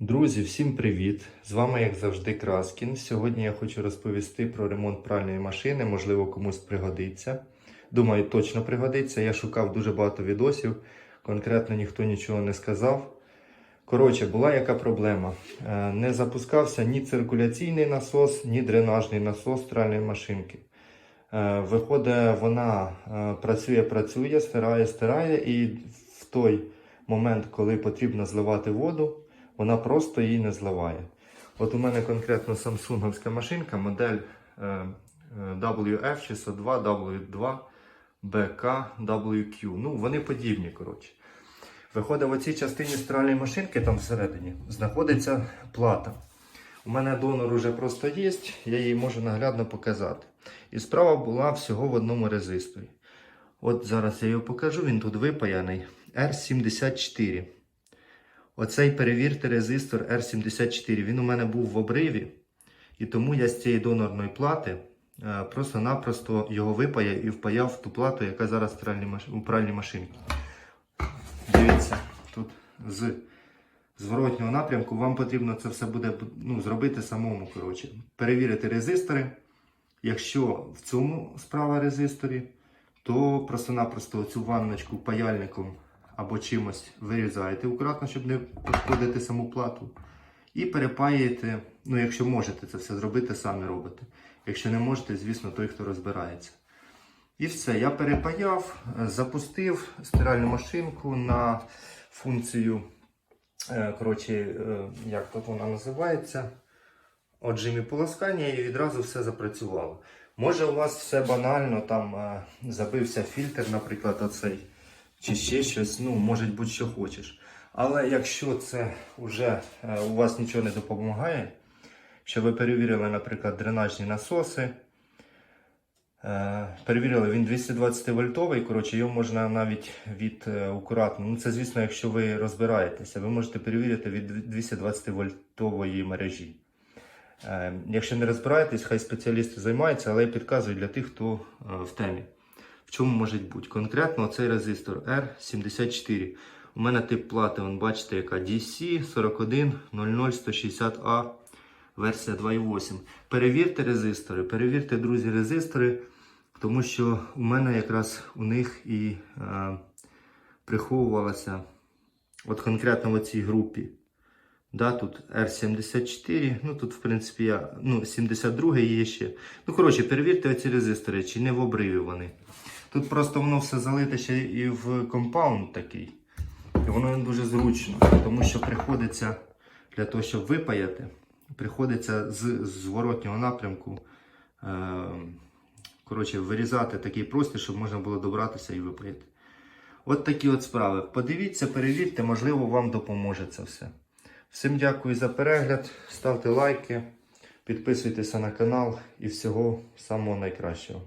Друзі, всім привіт! З вами, як завжди, Краскін. Сьогодні я хочу розповісти про ремонт пральної машини, можливо, комусь пригодиться. Думаю, точно пригодиться. Я шукав дуже багато відосів, конкретно ніхто нічого не сказав. Коротше, була яка проблема. Е, Не запускався ні циркуляційний насос, ні дренажний насос пральної машинки. Е, Виходить, вона е, працює, працює, стирає, стирає, і в той момент, коли потрібно зливати воду, вона просто її не зливає. От у мене конкретно самсунговська машинка, модель е, е, WF602 W2 BK WQ. Ну, вони подібні, коротше. Виходить, в оцій частині стиральної машинки, там всередині, знаходиться плата. У мене донор уже просто є, я її можу наглядно показати. І справа була всього в одному резисторі. От зараз я його покажу, він тут випаяний. R74. Оцей перевірте резистор R74. Він у мене був в обриві, і тому я з цієї донорної плати е, просто-напросто його випаяв і впаяв в ту плату, яка зараз у пральній машинці. Дивіться, тут з зворотнього напрямку вам потрібно це все буде ну, зробити самому. Коротше. Перевірити резистори. Якщо в цьому справа резисторі, то просто-напросто цю ванночку паяльником або чимось вирізаєте акуратно, щоб не пошкодити саму плату. І перепаюєте, ну якщо можете це все зробити, самі робите. Якщо не можете, звісно, той, хто розбирається. І все, я перепаяв, запустив стиральну машинку на функцію, е, коротше, е, як тут вона називається, отжимі полоскання і відразу все запрацювало. Може у вас все банально, там е, забився фільтр, наприклад, оцей, чи ще щось, ну, може будь що хочеш. Але якщо це вже е, у вас нічого не допомагає, що ви перевірили, наприклад, дренажні насоси, Е, Перевірили, він 220 вольтовий, коротше, його можна навіть від е, акуратно. Ну це звісно, якщо ви розбираєтеся, ви можете перевірити від 220 вольтової мережі. Е, Якщо не розбираєтесь, хай спеціалісти займаються, але я підказую для тих, хто е, в темі. В чому може бути? Конкретно цей резистор R74. У мене тип плати, вон, бачите, яка DC 4100160A версія 2.8. Перевірте резистори, перевірте, друзі, резистори, тому що у мене якраз у них і е, приховувалася от конкретно в цій групі. Да, тут R74, ну тут, в принципі, я, ну, 72 є ще. Ну, коротше, перевірте оці резистори, чи не в обриві вони. Тут просто воно все залите ще і в компаунд такий. І воно дуже зручно, тому що приходиться для того, щоб випаяти, приходиться з зворотнього напрямку е, коротше, вирізати такий простір, щоб можна було добратися і випаяти. От такі от справи. Подивіться, перевірте, можливо, вам допоможе це все. Всім дякую за перегляд, ставте лайки, підписуйтеся на канал і всього самого найкращого.